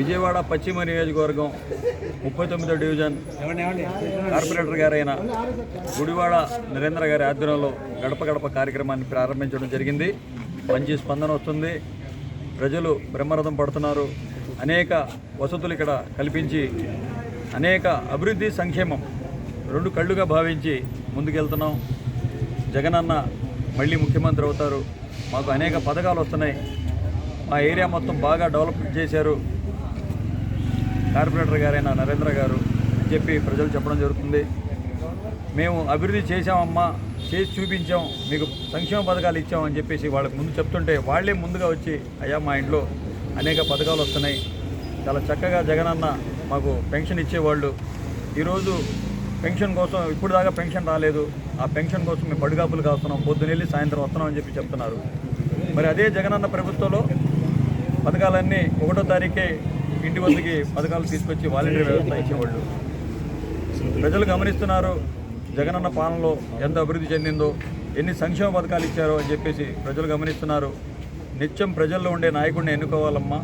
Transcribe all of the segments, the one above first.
విజయవాడ పశ్చిమ నియోజకవర్గం ముప్పై తొమ్మిదో డివిజన్ కార్పొరేటర్ గారైన గుడివాడ నరేంద్ర గారి ఆధ్వర్యంలో గడప గడప కార్యక్రమాన్ని ప్రారంభించడం జరిగింది. మంచి స్పందన వస్తుంది. ప్రజలు బ్రహ్మరథం పడుతున్నారు. అనేక వసతులు ఇక్కడ కల్పించి అనేక అభివృద్ధి సంక్షేమం రెండు కళ్ళుగా భావించి ముందుకెళ్తున్నాం. జగనన్న మళ్ళీ ముఖ్యమంత్రి అవుతారు. మాకు అనేక పథకాలు వస్తున్నాయి. మా ఏరియా మొత్తం బాగా డెవలప్మెంట్ చేశారు. కార్పొరేటర్ గారైన నరేంద్ర గారు అని చెప్పి ప్రజలు చెప్పడం జరుగుతుంది. మేము అభివృద్ధి చేశామమ్మా చేసి చూపించాం మీకు సంక్షేమ పథకాలు ఇచ్చాం అని చెప్పేసి వాళ్ళకి ముందు చెప్తుంటే వాళ్ళే ముందుగా వచ్చి అయ్యా మా ఇంట్లో అనేక పథకాలు వస్తున్నాయి. చాలా చక్కగా జగనన్న మాకు పెన్షన్ ఇచ్చేవాళ్ళు. ఈరోజు పెన్షన్ కోసం ఇప్పుడు దాకా పెన్షన్ రాలేదు. ఆ పెన్షన్ కోసం మేము పడుగాపులు కాస్తున్నాం. పొద్దునెళ్ళి సాయంత్రం వస్తున్నాం అని చెప్పి చెప్తున్నారు. మరి అదే జగనన్న ప్రభుత్వంలో పథకాలన్నీ ఒకటో తారీఖే ఇంటి వద్దకి పథకాలు తీసుకొచ్చి వాలంటీర్ వ్యవస్థ ఇచ్చేవాళ్ళు. ప్రజలు గమనిస్తున్నారు జగనన్న పాలనలో ఎంత అభివృద్ధి చెందిందో ఎన్ని సంక్షేమ పథకాలు ఇచ్చారో అని చెప్పేసి ప్రజలు గమనిస్తున్నారు. నిత్యం ప్రజల్లో ఉండే నాయకుడిని ఎన్నుకోవాలమ్మా.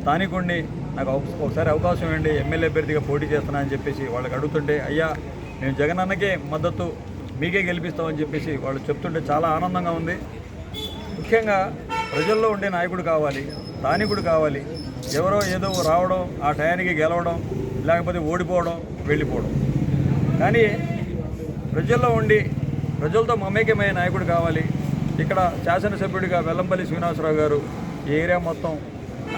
స్థానికుడిని నాకు ఒకసారి అవకాశం ఇవ్వండి ఎమ్మెల్యే అభ్యర్థిగా పోటీ చేస్తున్నా అని చెప్పేసి వాళ్ళకి అడుగుతుంటే అయ్యా మేము జగనన్నకే మద్దతు మీకే గెలిపిస్తామని చెప్పేసి వాళ్ళు చెప్తుంటే చాలా ఆనందంగా ఉంది. ముఖ్యంగా ప్రజల్లో ఉండే నాయకుడు కావాలి స్థానికుడు కావాలి ఎవరో ఏదో రావడం ఆ టయానికి గెలవడం లేకపోతే ఓడిపోవడం వెళ్ళిపోవడం. కానీ ప్రజల్లో ఉండి ప్రజలతో మమేకమైన నాయకుడు కావాలి. ఇక్కడ శాసనసభ్యుడిగా వెల్లంపల్లి శ్రీనివాసరావు గారు ఈ ఏరియా మొత్తం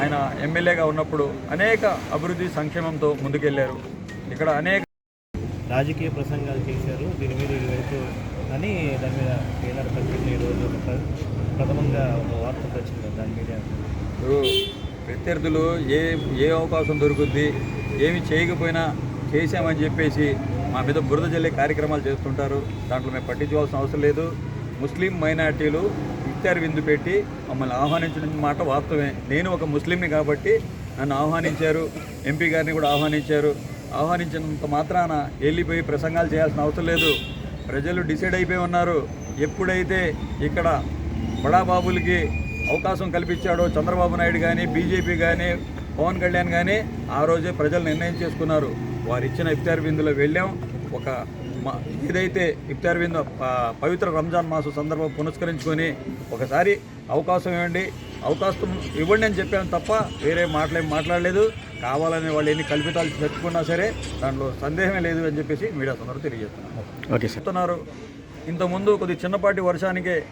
ఆయన ఎమ్మెల్యేగా ఉన్నప్పుడు అనేక అభివృద్ధి సంక్షేమంతో ముందుకెళ్ళారు. ఇక్కడ అనేక రాజకీయ ప్రసంగాలు చేశారు. దీని మీద ఇదివరకు అని దాని మీద ఈనాడు పత్రికలు ఈరోజు ప్ర- ప్రథమంగా ఒక వార్త వచ్చింది దాని మీద ప్రత్యర్థులు ఏ ఏ అవకాశం దొరుకుద్ది ఏమి చేయకపోయినా చేశామని చెప్పేసి మా మీద బురద జల్లే కార్యక్రమాలు చేస్తుంటారు. దాంట్లో మేము పట్టించుకోవాల్సిన అవసరం లేదు. ముస్లిం మైనార్టీలు ఇఫ్తార్ విందు పెట్టి మమ్మల్ని ఆహ్వానించిన మాట వాస్తవమే. నేను ఒక ముస్లింని కాబట్టి నన్ను ఆహ్వానించారు. ఎంపీ గారిని కూడా ఆహ్వానించారు. ఆహ్వానించినంత మాత్రాన వెళ్ళిపోయి ప్రసంగాలు చేయాల్సిన అవసరం లేదు. ప్రజలు డిసైడ్ అయిపోయి ఉన్నారు. ఎప్పుడైతే ఇక్కడ బడాబాబులకి అవకాశం కల్పించాడో చంద్రబాబు నాయుడు కానీ బీజేపీ కానీ పవన్ కళ్యాణ్ కానీ ఆ రోజే ప్రజలు నిర్ణయం చేసుకున్నారు. వారు ఇచ్చిన ఇఫ్తార్ విందులో వెళ్ళాం. ఒక మా ఏదైతే ఇఫ్తార్ విందు ప- పవిత్ర రంజాన్ మాసం సందర్భం పునస్కరించుకొని ఒకసారి అవకాశం ఇవ్వండి. అవకాశం ఇవ్వండి అని చెప్పాను తప్ప వేరే మాటలేం మాట్లాడలేదు. కావాలని వాళ్ళు ఎన్ని కల్పితాలు చెప్పుకున్నా సరే దాంట్లో సందేహమే లేదు అని చెప్పేసి మీడియా సందర్భం తెలియజేస్తున్నాను ఓకే చెప్తున్నారు. ఇంతకుముందు కొద్ది చిన్నపాటి వర్షానికే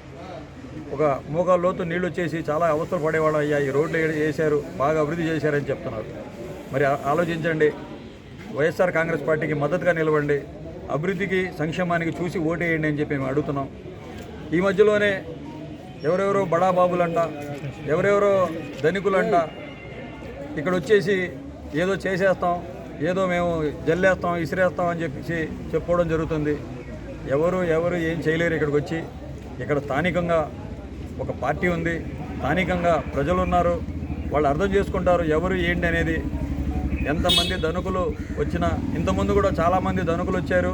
ఒక మోకాలు లోతు నీళ్ళు వచ్చేసి చాలా అవస్థలు పడేవాళ్ళు అయ్యా ఈ రోడ్లు వేశారు బాగా అభివృద్ధి చేశారని చెప్తున్నారు. మరి ఆలోచించండి. వైఎస్ఆర్ కాంగ్రెస్ పార్టీకి మద్దతుగా నిలవండి. అభివృద్ధికి సంక్షేమానికి చూసి ఓటేయండి అని చెప్పి మేము అడుగుతున్నాం. ఈ మధ్యలోనే ఎవరెవరో బడాబాబులంట ఎవరెవరో ధనికులంట ఇక్కడ వచ్చేసి ఏదో చేసేస్తాం ఏదో మేము జల్లేస్తాం ఇసిరేస్తాం అని చెప్పేసి చెప్పుకోవడం జరుగుతుంది. ఎవరు ఎవరు ఏం చేయలేరు ఇక్కడికి వచ్చి. ఇక్కడ స్థానికంగా ఒక పార్టీ ఉంది స్థానికంగా ప్రజలు ఉన్నారు వాళ్ళు అర్థం చేసుకుంటారు ఎవరు ఏంటి అనేది. ఎంతమంది ధనుకులు వచ్చినా ఇంతకుముందు కూడా చాలామంది ధనుకులు వచ్చారు.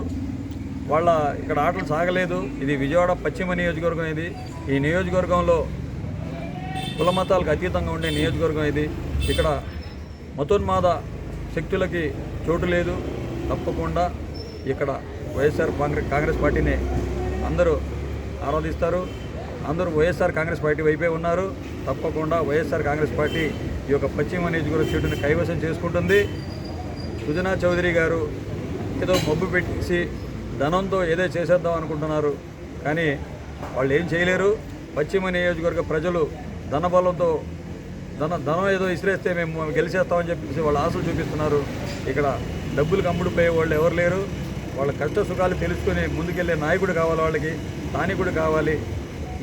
వాళ్ళ ఇక్కడ ఆటలు సాగలేదు. ఇది విజయవాడ పశ్చిమ నియోజకవర్గం ఇది. ఈ నియోజకవర్గంలో కులమతాలకు అతీతంగా ఉండే నియోజకవర్గం ఇది. ఇక్కడ మతోన్మాద శక్తులకి చోటు లేదు. తప్పకుండా ఇక్కడ వైఎస్ఆర్ కాంగ్రెస్ కాంగ్రెస్ పార్టీని అందరూ ఆరాధిస్తారు. అందరూ వైఎస్ఆర్ కాంగ్రెస్ పార్టీ వైపే ఉన్నారు. తప్పకుండా వైఎస్ఆర్ కాంగ్రెస్ పార్టీ ఈ యొక్క పశ్చిమ నియోజకవర్గ సీటును కైవసం చేసుకుంటుంది. సుజనా చౌదరి గారు ఏదో మబ్బు పెట్టేసి ధనంతో ఏదో చేసేద్దాం అనుకుంటున్నారు. కానీ వాళ్ళు ఏం చేయలేరు. పశ్చిమ నియోజకవర్గ ప్రజలు ధనబలంతో ధన ధనం ఏదో ఇసిరేస్తే మేము గెలిచేస్తామని చెప్పేసి వాళ్ళ ఆశలు చూపిస్తున్నారు. ఇక్కడ డబ్బులకు అమ్ముడుపోయే వాళ్ళు ఎవరు లేరు. వాళ్ళ కష్ట సుఖాలు తెలుసుకొని ముందుకెళ్ళే నాయకుడు కావాలి వాళ్ళకి స్థానికుడు కావాలి.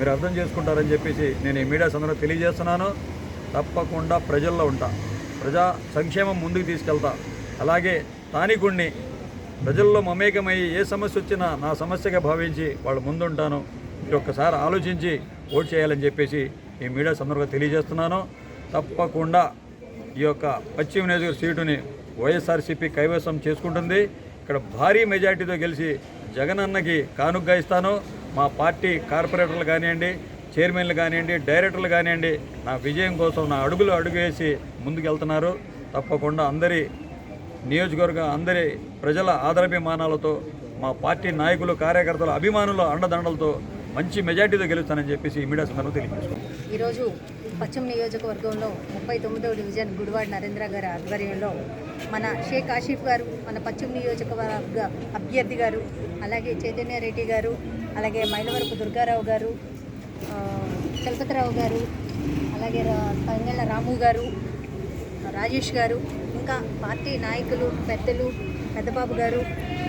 మీరు అర్థం చేసుకుంటారని చెప్పేసి నేను ఈ మీడియా సందర్భంగా తెలియజేస్తున్నాను. తప్పకుండా ప్రజల్లో ఉంటా. ప్రజా సంక్షేమం ముందుకు తీసుకెళ్తా. అలాగే స్థానికుణ్ణి ప్రజల్లో మమేకమై ఏ సమస్య వచ్చినా నా సమస్యగా భావించి వాళ్ళ ముందుంటాను. మీరు ఒక్కసారి ఆలోచించి ఓట్ చేయాలని చెప్పేసి ఈ మీడియా సందర్భంగా తెలియజేస్తున్నాను. తప్పకుండా ఈ యొక్క పశ్చిమ నియోజకవర్గ సీటుని వైఎస్ఆర్సీపీ కైవసం చేసుకుంటుంది. ఇక్కడ భారీ మెజార్టీతో గెలిచి జగనన్నకి కానుగ్గా ఇస్తాను. మా పార్టీ కార్పొరేటర్లు కానివ్వండి చైర్మన్లు కానివ్వండి డైరెక్టర్లు కానివ్వండి నా విజయం కోసం నా అడుగులు అడుగు వేసి ముందుకు వెళ్తున్నారు తప్పకుండా అందరి నియోజకవర్గ అందరి ప్రజల ఆదరాభిమానాలతో మా పార్టీ నాయకులు కార్యకర్తల అభిమానుల అండదండలతో మంచి మెజార్టీతో గెలుస్తానని చెప్పేసి ఈ మీడియా సందర్భంగా తెలియజేసుకుంటాం ఈరోజు పశ్చిమ నియోజకవర్గంలో ముప్పై తొమ్మిదవ డివిజన్ గుడివాడ నరేంద్ర గారి ఆధ్వర్యంలో మన షేక్ ఆషిఫ్ గారు మన పశ్చిమ నియోజకవర్గ అభ్యర్థి గారు అలాగే చైతన్య రెడ్డి గారు అలాగే మైలవరపు దుర్గారావు గారు చలపతిరావు గారు అలాగే రా- తంగళ్ళ రాము గారు రాజేష్ గారు ఇంకా పార్టీ నాయకులు పెద్దలు పెద్దబాబు గారు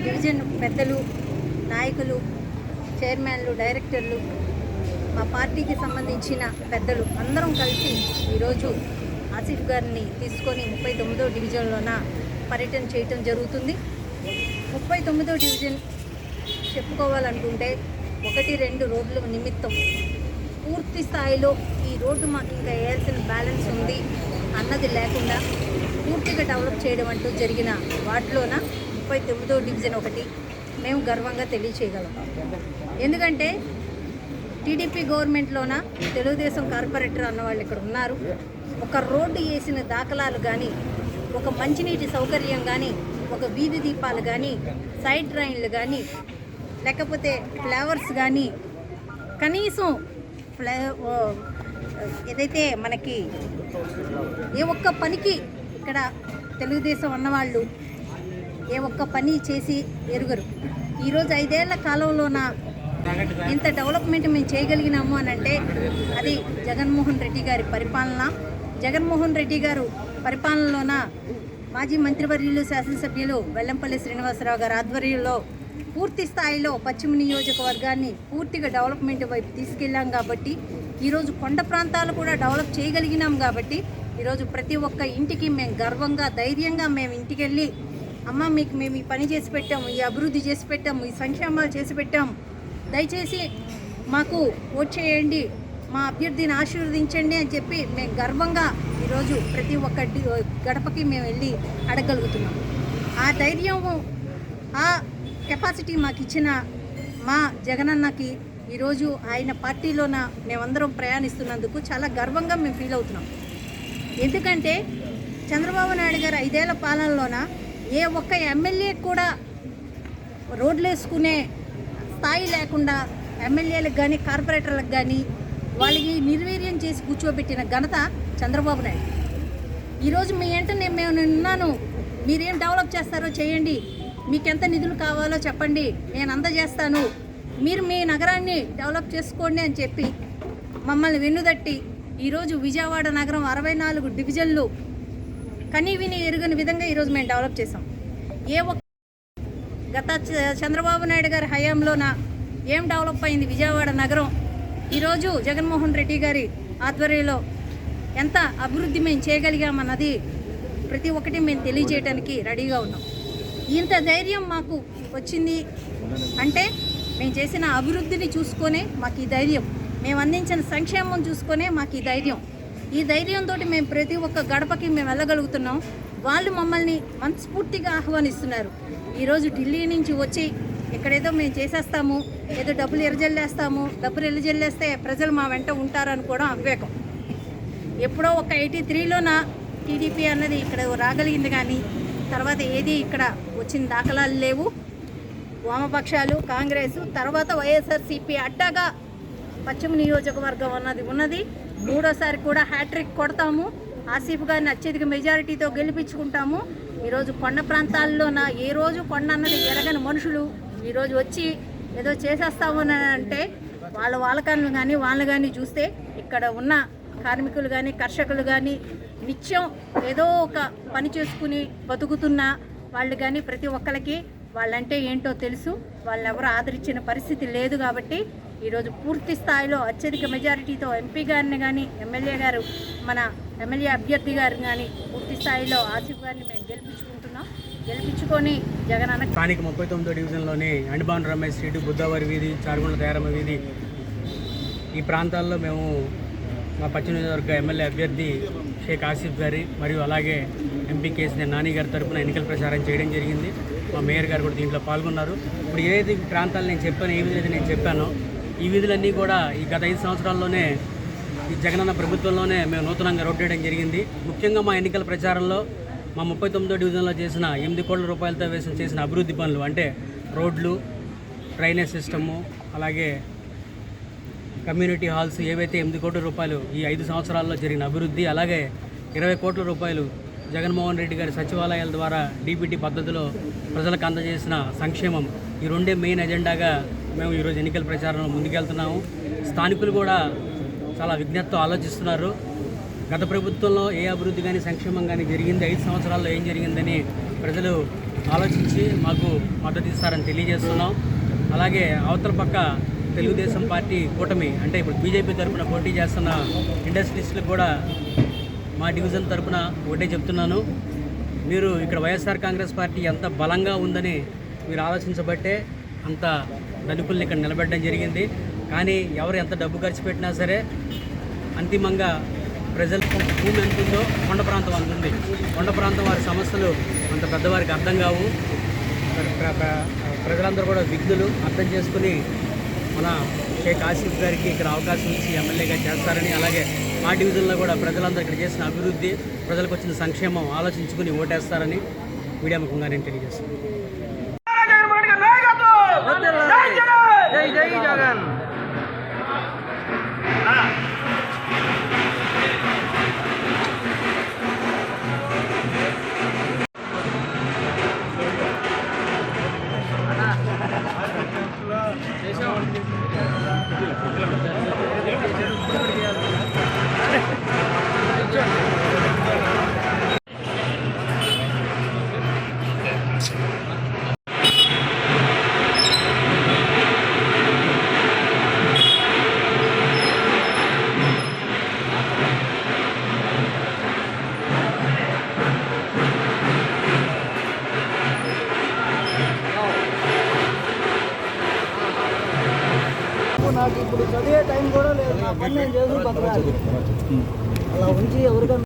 డివిజన్ పెద్దలు నాయకులు చైర్మన్లు డైరెక్టర్లు మా పార్టీకి సంబంధించిన పెద్దలు అందరం కలిసి ఈరోజు ఆసిఫ్ గారిని తీసుకొని ముప్పై తొమ్మిదో డివిజన్లోన పర్యటన చేయటం జరుగుతుంది. ముప్పై తొమ్మిదో డివిజన్ చెప్పుకోవాలనుకుంటే ఒకటి రెండు రోడ్ల నిమిత్తం పూర్తి స్థాయిలో ఈ రోడ్డు మాకు ఇంకా వేయాల్సిన బ్యాలెన్స్ ఉంది. అన్నది లేకుండా పూర్తిగా డెవలప్ చేయడం అంటూ జరిగిన వాటిలోన ముప్పై తొమ్మిదో డివిజన్ ఒకటి మేము గర్వంగా తెలియచేయగలం. ఎందుకంటే టీడీపీ గవర్నమెంట్లోన తెలుగుదేశం కార్పొరేటర్ అన్న వాళ్ళు ఇక్కడ ఉన్నారు. ఒక రోడ్డు వేసిన దాఖలాలు కానీ ఒక మంచినీటి సౌకర్యం కానీ ఒక వీధి దీపాలు కానీ సైడ్ రైన్లు కానీ లేకపోతే ఫ్లేవర్స్ కానీ కనీసం ఫ్లై ఏదైతే మనకి ఏ ఒక్క పనికి ఇక్కడ తెలుగుదేశం ఉన్నవాళ్ళు ఏ ఒక్క పని చేసి ఎరుగరు. ఈరోజు ఐదేళ్ళ కాలంలోన ఇంత డెవలప్మెంట్ మేము చేయగలిగినాము అని అంటే అది జగన్మోహన్ రెడ్డి గారి పరిపాలన. జగన్మోహన్ రెడ్డి గారు పరిపాలనలోన మాజీ మంత్రివర్యులు శాసనసభ్యులు వెల్లంపల్లి శ్రీనివాసరావు గారి ఆధ్వర్యంలో పూర్తి స్థాయిలో పశ్చిమ నియోజకవర్గాన్ని పూర్తిగా డెవలప్మెంట్ వైపు తీసుకెళ్ళాం కాబట్టి ఈరోజు కొండ ప్రాంతాలు కూడా డెవలప్ చేయగలిగినాం కాబట్టి ఈరోజు ప్రతి ఒక్క ఇంటికి మేము గర్వంగా ధైర్యంగా మేము ఇంటికి వెళ్ళి అమ్మ మీకు మేము ఈ పని చేసి పెట్టాము ఈ అభివృద్ధి చేసి పెట్టాము ఈ సంక్షేమాలు చేసి పెట్టాము. దయచేసి మాకు ఓట్ చేయండి మా అభ్యర్థిని ఆశీర్వదించండి అని చెప్పి మేము గర్వంగా ఈరోజు ప్రతి ఒక్క గడపకి మేము వెళ్ళి అడగలుగుతున్నాం ఆ ధైర్యము ఆ కెపాసిటీ మాకు ఇచ్చిన మా జగనన్నకి ఈరోజు ఆయన పార్టీలోన మేమందరం ప్రయాణిస్తున్నందుకు చాలా గర్వంగా మేము ఫీల్ అవుతున్నాం. ఎందుకంటే చంద్రబాబు నాయుడు గారు ఐదేళ్ళ పాలనలోన ఏ ఒక్క ఎమ్మెల్యే కూడా రోడ్లు వేసుకునే స్థాయి లేకుండా ఎమ్మెల్యేలకు కానీ కార్పొరేటర్లకు కానీ వాళ్ళకి నిర్వీర్యం చేసి కూర్చోబెట్టిన ఘనత చంద్రబాబు నాయుడు. ఈరోజు మీ వెంట నేను మేము ఉన్నాను. మీరేం డెవలప్ చేస్తారో చేయండి. మీకు ఎంత నిధులు కావాలో చెప్పండి. నేను అందజేస్తాను. మీరు మీ నగరాన్ని డెవలప్ చేసుకోండి అని చెప్పి మమ్మల్ని వెన్నుదట్టి ఈరోజు విజయవాడ నగరం అరవై నాలుగు డివిజన్లు కనీ విని ఎరుగని విధంగా ఈరోజు మేము డెవలప్ చేసాం ఏ ఒక్క గత చ- చంద్రబాబు నాయుడు గారి హయాంలోన ఏం డెవలప్ అయింది విజయవాడ నగరం? ఈరోజు జగన్మోహన్ రెడ్డి గారి ఆధ్వర్యంలో ఎంత అభివృద్ధి మేము చేయగలిగామన్నది ప్రతి ఒక్కటి మేము తెలియజేయడానికి రెడీగా ఉన్నాం. ఇంత ధైర్యం మాకు వచ్చింది అంటే మేము చేసిన అభివృద్ధిని చూసుకొనే మాకు ఈ ధైర్యం. మేము అందించిన సంక్షేమం చూసుకొనే మాకు ఈ ధైర్యం. ఈ ధైర్యంతో మేము ప్రతి ఒక్క గడపకి మేము వెళ్ళగలుగుతున్నాం. వాళ్ళు మమ్మల్ని మనస్ఫూర్తిగా ఆహ్వానిస్తున్నారు. ఈరోజు ఢిల్లీ నుంచి వచ్చి ఇక్కడేదో మేము చేసేస్తాము ఏదో డబ్బులు ఎరజల్లేస్తాము డబ్బులు ఎరజల్లేస్తే ప్రజలు మా వెంట ఉంటారనుకోవడం అవివేకం. ఎప్పుడో ఒక ఎయిటీ త్రీలోన టీడీపీ అన్నది ఇక్కడ రాగలిగింది కానీ తర్వాత ఏది ఇక్కడ వచ్చిన దాఖలాలు లేవు. వామపక్షాలు కాంగ్రెస్ తర్వాత వైఎస్ఆర్సీపీ అడ్డాగా పశ్చిమ నియోజకవర్గం అన్నది ఉన్నది. మూడోసారి కూడా హ్యాట్రిక్ కొడతాము. ఆసిఫ్ గారిని అత్యధిక మెజారిటీతో గెలిపించుకుంటాము. ఈరోజు కొండ ప్రాంతాల్లోన ఏ రోజు కొండ అన్నది ఎరగని మనుషులు ఈరోజు వచ్చి ఏదో చేసేస్తాము అంటే వాళ్ళ వాళ్ళకన్ను కానీ వాళ్ళని కానీ చూస్తే ఇక్కడ ఉన్న కార్మికులు కానీ కర్షకులు కానీ నిత్యం ఏదో ఒక పని చేసుకుని బతుకుతున్న వాళ్ళు కానీ ప్రతి ఒక్కరికి వాళ్ళంటే ఏంటో తెలుసు. వాళ్ళెవరు ఆదరించిన పరిస్థితి లేదు కాబట్టి ఈరోజు పూర్తి స్థాయిలో అత్యధిక మెజారిటీతో ఎంపీ గారిని కానీ ఎమ్మెల్యే గారు మన ఎమ్మెల్యే అభ్యర్థి గారిని కానీ పూర్తి స్థాయిలో ఆసిఫ్ గారిని మేము గెలిపించుకుంటున్నాం. గెలిపించుకొని జగన్ అన్న స్థానిక ముప్పై తొమ్మిదో డివిజన్లోని అండిబాన్ రమేష్ స్ట్రీట్ బుద్ధవారి వీధి చారుగుండ తయారమ్మ వీధి ఈ ప్రాంతాల్లో మేము మా పశ్చిమ నియోజకవర్గ ఎమ్మెల్యే అభ్యర్థి షేక్ ఆసిఫ్ గారి మరియు అలాగే ఎంపీ కేసీఆర్ నాని గారి తరఫున ఎన్నికల ప్రచారం చేయడం జరిగింది. మా మేయర్ గారు కూడా దీంట్లో పాల్గొన్నారు. ఇప్పుడు ఏదైతే ప్రాంతాలు నేను చెప్పాను ఏ విధులైతే నేను చెప్పానో ఈ విధులన్నీ కూడా ఈ గత ఐదు సంవత్సరాల్లోనే ఈ జగనన్న ప్రభుత్వంలోనే మేము నూతనంగా రోడ్ వేయడం జరిగింది. ముఖ్యంగా మా ఎన్నికల ప్రచారంలో మా ముప్పై తొమ్మిదో డివిజన్లో చేసిన ఎనిమిది కోట్ల రూపాయలతో వేసిన చేసిన అభివృద్ధి పనులు అంటే రోడ్లు డ్రైనేజ్ సిస్టము అలాగే కమ్యూనిటీ హాల్స్ ఏవైతే ఎనిమిది కోట్ల రూపాయలు ఈ ఐదు సంవత్సరాల్లో జరిగిన అభివృద్ధి అలాగే ఇరవై కోట్ల రూపాయలు జగన్మోహన్ రెడ్డి గారి సచివాలయాల ద్వారా డీబీటీ పద్ధతిలో ప్రజలకు అందజేసిన సంక్షేమం ఈ రెండే మెయిన్ ఎజెండాగా మేము ఈరోజు ఎన్నికల ప్రచారంలో ముందుకెళ్తున్నాము. స్థానికులు కూడా చాలా విజ్ఞతతో ఆలోచిస్తున్నారు. గత ప్రభుత్వంలో ఏ అభివృద్ధి కానీ సంక్షేమం కానీ జరిగింది ఐదు సంవత్సరాల్లో ఏం జరిగిందని ప్రజలు ఆలోచించి మాకు మద్దతు ఇస్తారని తెలియజేస్తున్నాం. అలాగే అవతల పక్క తెలుగుదేశం పార్టీ కూటమి అంటే ఇప్పుడు బీజేపీ తరఫున పోటీ చేస్తున్న ఇండస్ట్రీస్లకు కూడా మా డివిజన్ తరఫున ఒకటే చెప్తున్నాను. మీరు ఇక్కడ వైఎస్ఆర్ కాంగ్రెస్ పార్టీ ఎంత బలంగా ఉందని మీరు ఆలోచించబట్టే అంత దళితుల్ని ఇక్కడ నిలబెట్టడం జరిగింది. కానీ ఎవరు ఎంత డబ్బు ఖర్చు పెట్టినా సరే అంతిమంగా ప్రజలకు భూమి ఎంత ఉందో కొండ ప్రాంతం అంత ఉంది. కొండ ప్రాంతం వారి సమస్యలు అంత పెద్దవారికి అర్థం కావు. ప్రజలందరూ కూడా విఘ్నులు అర్థం చేసుకుని మన షేక్ ఆసిఫ్ గారికి ఇక్కడ అవకాశం ఇచ్చి ఎమ్మెల్యేగా చేస్తారని అలాగే మా డివిజన్లో కూడా ప్రజలందరూ ఇక్కడ చేసిన అభివృద్ధి ప్రజలకు వచ్చిన సంక్షేమం ఆలోచించుకుని ఓటేస్తారని మీడియా ముఖంగా నేను తెలియజేస్తున్నాను. అలా ఉంచి ఎవరికైనా